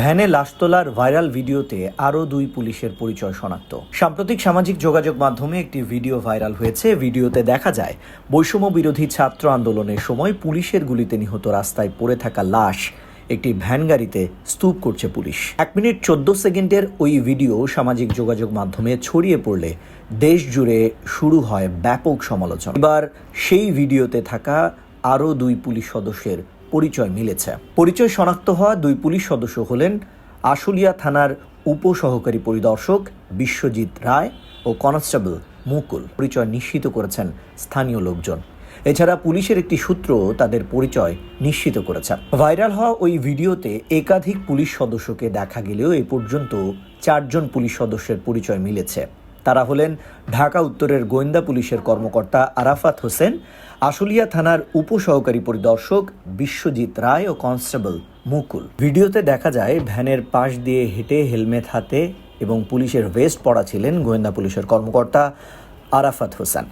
ভ্যানে লাশ তোলার ভাইরাল ভিডিওতে আরও দুই পুলিশের পরিচয় শনাক্ত। সাম্প্রতিক সামাজিক যোগাযোগ মাধ্যমে একটি ভিডিও ভাইরাল হয়েছে। ভিডিওতে দেখা যায়, বৈষম্য বিরোধী ছাত্র আন্দোলনের সময় পুলিশের গুলিতে নিহত রাস্তায় পড়ে থাকা লাশ একটি ভ্যান গাড়িতে স্তূপ করছে পুলিশ। এক মিনিট চোদ্দ সেকেন্ডের ওই ভিডিও সামাজিক যোগাযোগ মাধ্যমে ছড়িয়ে পড়লে দেশ জুড়ে শুরু হয় ব্যাপক সমালোচনা। এবার সেই ভিডিওতে থাকা আরও দুই পুলিশ সদস্যের পরিচয় মিলেছে। পরিচয় শনাক্ত হওয়া দুই পুলিশ সদস্য হলেন আশুলিয়া থানার উপসহকারী পরিদর্শক বিশ্বজিৎ রায় ও কনস্টেবল মুকুল। পরিচয় নিশ্চিত করেছেন স্থানীয় লোকজন। এছাড়া পুলিশের একটি সূত্র তাদের পরিচয় নিশ্চিত করেছে। ভাইরাল হওয়া ওই ভিডিওতে একাধিক পুলিশ সদস্যকে দেখা গেলেও এ পর্যন্ত চারজন পুলিশ সদস্যের পরিচয় মিলেছে। তারা হলেন ঢাকা উত্তরের গোয়েন্দা পুলিশের কর্মকর্তা আরাফাত হোসেন, আশুলিয়া থানার উপসহকারী পরিদর্শক বিশ্বজিৎ রায় ও কনস্টেবল মুকুল। ভিডিওতে দেখা যায়, ভ্যানের পাশ দিয়ে হেঁটে হেলমেট হাতে এবং পুলিশের ভেস্ট পরা ছিলেন গোয়েন্দা পুলিশের কর্মকর্তা আরাফাত হোসেন।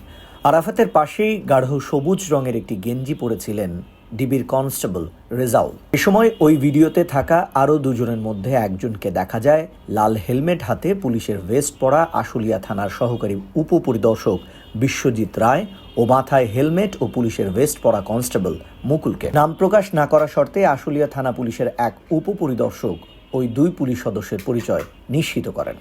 আরাফাতের পাশেই গাঢ় সবুজ রঙের একটি গেঞ্জি পরেছিলেন ডিবির কনস্টেবল রেজাউল। এ সময় ওই ভিডিওতে থাকা আরও দুজনের মধ্যে একজনকে দেখা যায়, লাল হেলমেট হাতে পুলিশের ভেস্ট পরা আশুলিয়া থানার সহকারী উপপরিদর্শক বিশ্বজিৎ রায় ও মাথায় হেলমেট ও পুলিশের ভেস্ট পরা কনস্টেবল মুকুলকে। নাম প্রকাশ না করা শর্তে আশুলিয়া থানা পুলিশের এক উপপরিদর্শক ওই দুই পুলিশ সদস্যের পরিচয় নিশ্চিত করেন।